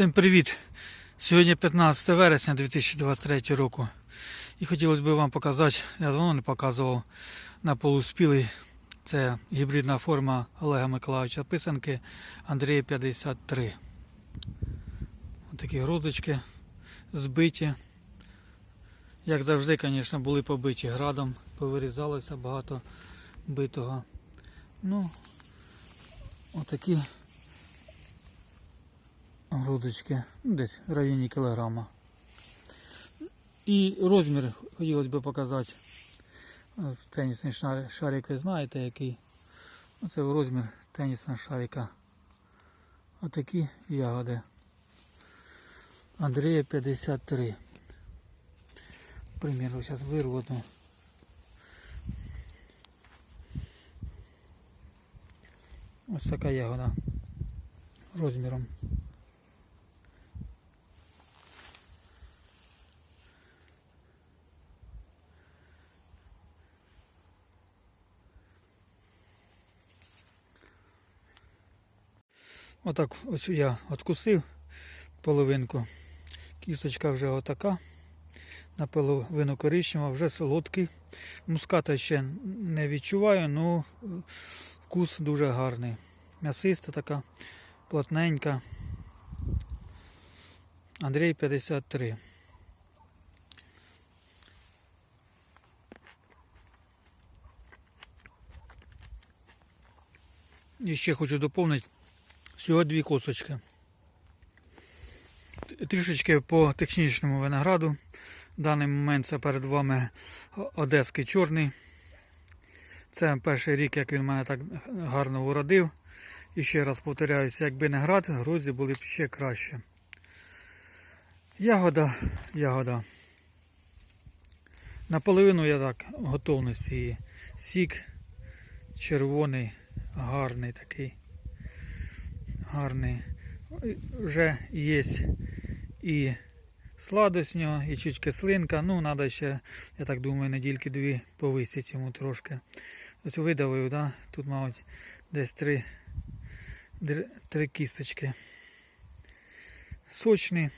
Всім привіт! Сьогодні 15 вересня 2023 року. І хотілося б вам показати, я давно не показував на полуспілий. Це гібридна форма Олега Миколаївича писанки Андрія 53. Ось такі грудочки збиті. Як завжди, звісно, були побиті градом, повирізалося багато битого. Ну, отакі грудочки, ну, десь в районі кілограма. І розмір хотілося б показати. Тенісний шарик, ви знаєте який. Оце розмір тенісного шарика. Отакі ягоди. Андрія 53. Примірно, зараз вирву. Ось така ягода розміром. Отак ось я откусив половинку. Кісточка вже отака. Наполовину коричнева, вже солодкий. Муската ще не відчуваю, але вкус дуже гарний. М'ясиста така, плотненька. Андрій 53. І ще хочу доповнити всього дві косочки. Трішечки по технічному винограду. В даний момент це перед вами Одеський чорний. Це перший рік, як він мене так гарно уродив. І ще раз повторяюся, якби не град, грузі були б ще краще. Ягода, ягода. Наполовину я так готовності. Сік червоний, гарний такий. Гарний. Вже є і сладость нього, і чуть кислинка. Ну, треба ще, я так думаю, недільки дві повисити йому трошки. Ось видавив, да? тут, мабуть, десь три, три кісточки. Сочний.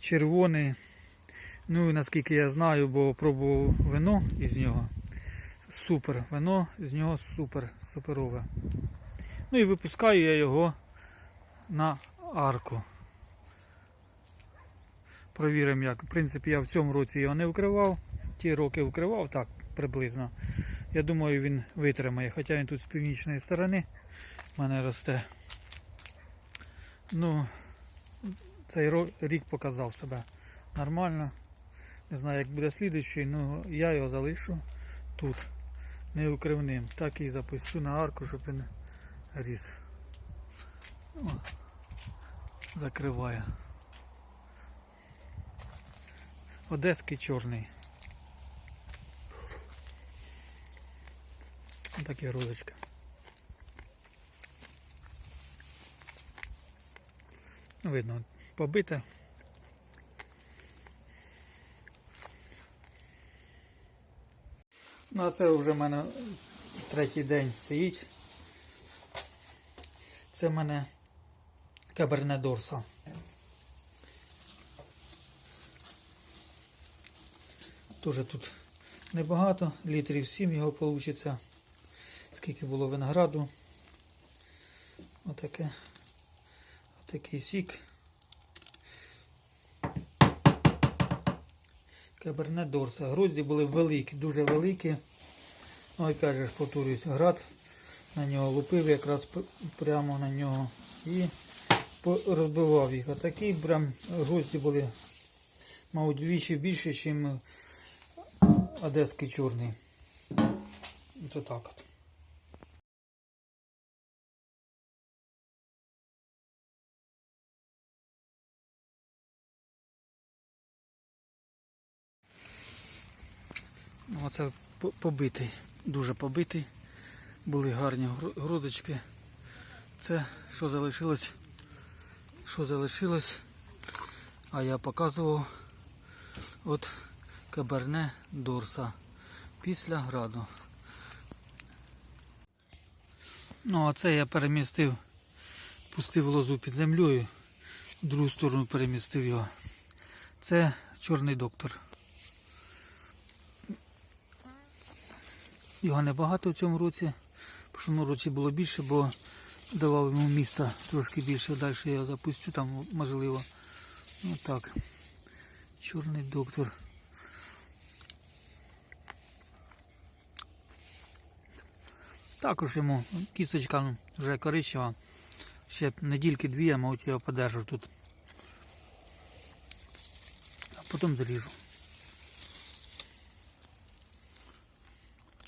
Червоний. Ну наскільки я знаю, бо пробував вино із нього. Супер. Вино з нього супер, суперове. Ну і випускаю я його на арку. Провіримо як. В принципі, я в цьому році його не вкривав. Ті роки вкривав так приблизно. Я думаю, він витримає. Хоча він тут з північної сторони в мене росте. Ну, цей рік показав себе нормально. Не знаю, як буде слідуючий, ну я його залишу тут неукривним. Так і запустю на арку, щоб він ріс. О, закриває. Одеський чорний. Такі розочка. Видно, побита. Ну, а це вже в мене третій день стоїть. Це в мене Каберне Дорса. Тоже тут небагато, літрів 7 його вийде. Скільки було винограду. Отаке. Отакий сік. Каберне Дорса. Грузді були великі, дуже великі. Опять же повторюсь, град на нього лупив якраз прямо на нього і розбивав їх. А такі прям грузді були, мабуть, двічі більше, ніж одеський чорний. Ось так от. Ну, Оце побитий, дуже побитий. Були гарні гру- грудочки. Це що залишилось? Що залишилось? А я показував от Каберне Дорса після граду. Ну, а це я перемістив пустив лозу під землею, в другу сторону перемістив його. Це чорний доктор. Його небагато в цьому році. В прошлому році було більше, бо давав йому міста трошки більше. Далі я його запустю, там можливо. Ну так. Чорний доктор. Також йому кісточка ну, вже коричнева. Ще недільки дві, я мабуть його подержу тут. А потім зріжу.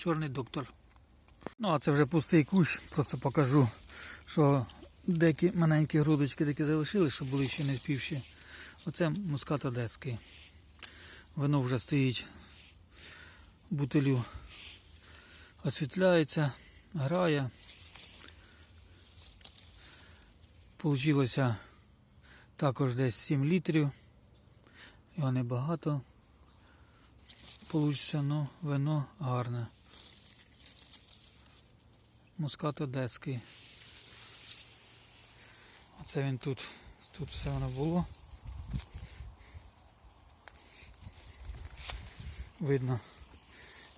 Чорний доктор. Ну, а це вже пустий кущ, просто покажу, що деякі маленькі грудочки такі залишились, що були ще не співші. Оце мускат одеський. Воно вже стоїть в бутилю, освітляється, грає. Получилося також десь 7 літрів. Його небагато. Получиться, ну, вино гарне. Мускат одеський. Оце він тут. Тут все воно було. Видно,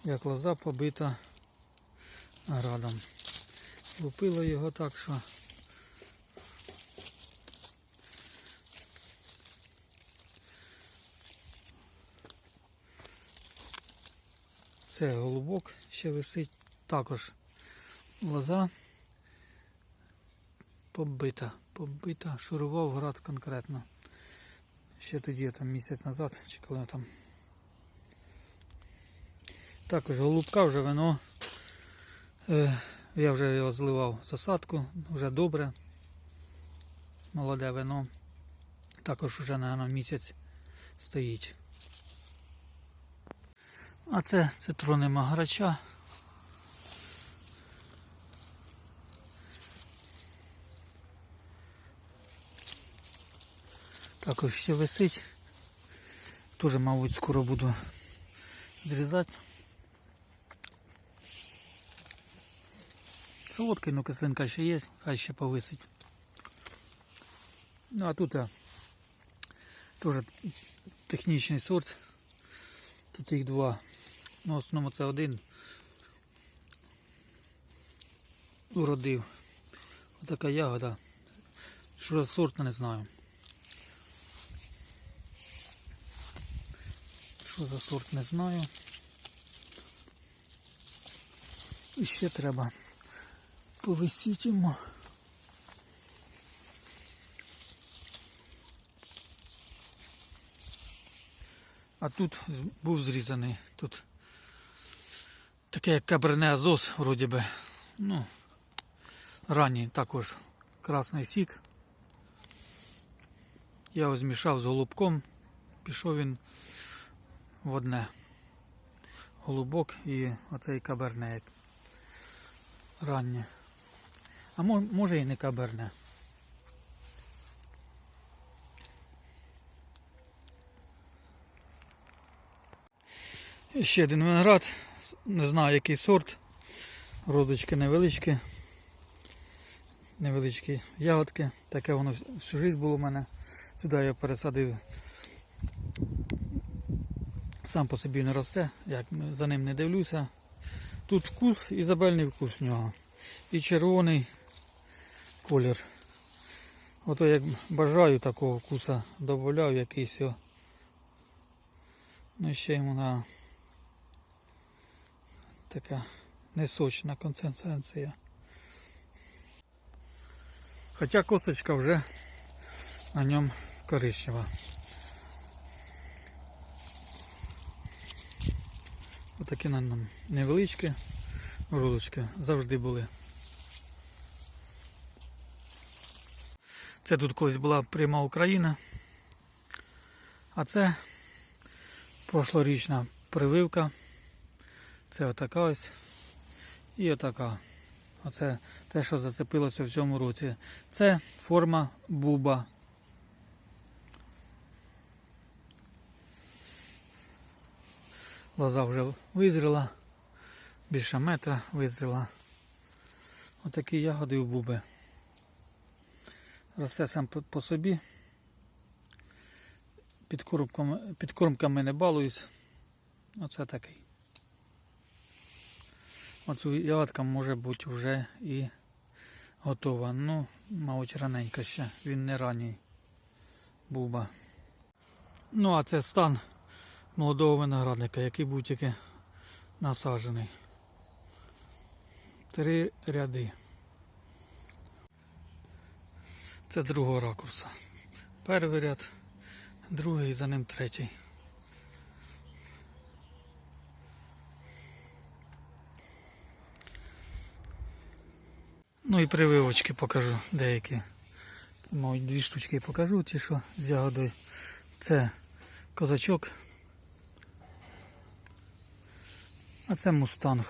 як лоза побита градом. Лупило його так, що це голубок ще висить. Також лоза побита, побита, шурував град конкретно. Ще тоді там місяць назад, чи коли там. Також голубка вже вино. Е, я вже його зливав засадку, вже добре. Молоде вино. Також вже, мабуть, місяць стоїть. А це цитрони магарача. Також ще висить. Тоже, мабуть, скоро буду зрізати. Солодкий, ну кислинка ще є, хай ще повисить. Ну а тут а, теж технічний сорт. Тут їх два. Ну, в основному це один. Уродив. Отака ягода. Що за сорт, не знаю. Що за сорт, не знаю. І ще треба повисіть йому. А тут був зрізаний. Тут таке як каберне азос, вроді би. Ну, ранній також красний сік. Я його змішав з голубком, пішов він в одне. Голубок і оцей каберне раннє. А може і не каберне. Ще один виноград, не знаю який сорт. Родочки невеличкі. Невеличкі ягодки. Таке воно всю життя було у мене. Сюди я пересадив. Сам по собі не росте, як за ним не дивлюся. Тут вкус, ізабельний вкус в нього. І червоний колір. Ото як бажаю такого вкуса, додавав якийсь. о. Ну і ще йому на така несочна консистенція. Хоча косточка вже на ньому коричнева. Отакі на нам невеличкі грудочки завжди були. Це тут колись була пряма Україна. А це прошлорічна прививка. Це отака ось. І отака. Оце те, що зацепилося в цьому році. Це форма буба. Лоза вже визріла. Більше метра визріла. Отакі ягоди у буби. Росте сам по, собі. Підкормками, підкормками не балуюсь. Оце такий. Оцю ягодка може бути вже і готова. Ну, мабуть, раненько ще. Він не ранній. Буба. Ну, а це стан молодого виноградника, який був тільки насаджений. Три ряди. Це другого ракурса. Перший ряд, другий, за ним третій. Ну і прививочки покажу деякі. Мабуть, дві штучки покажу, ті, що з ягодою. Це козачок. А це мустанг.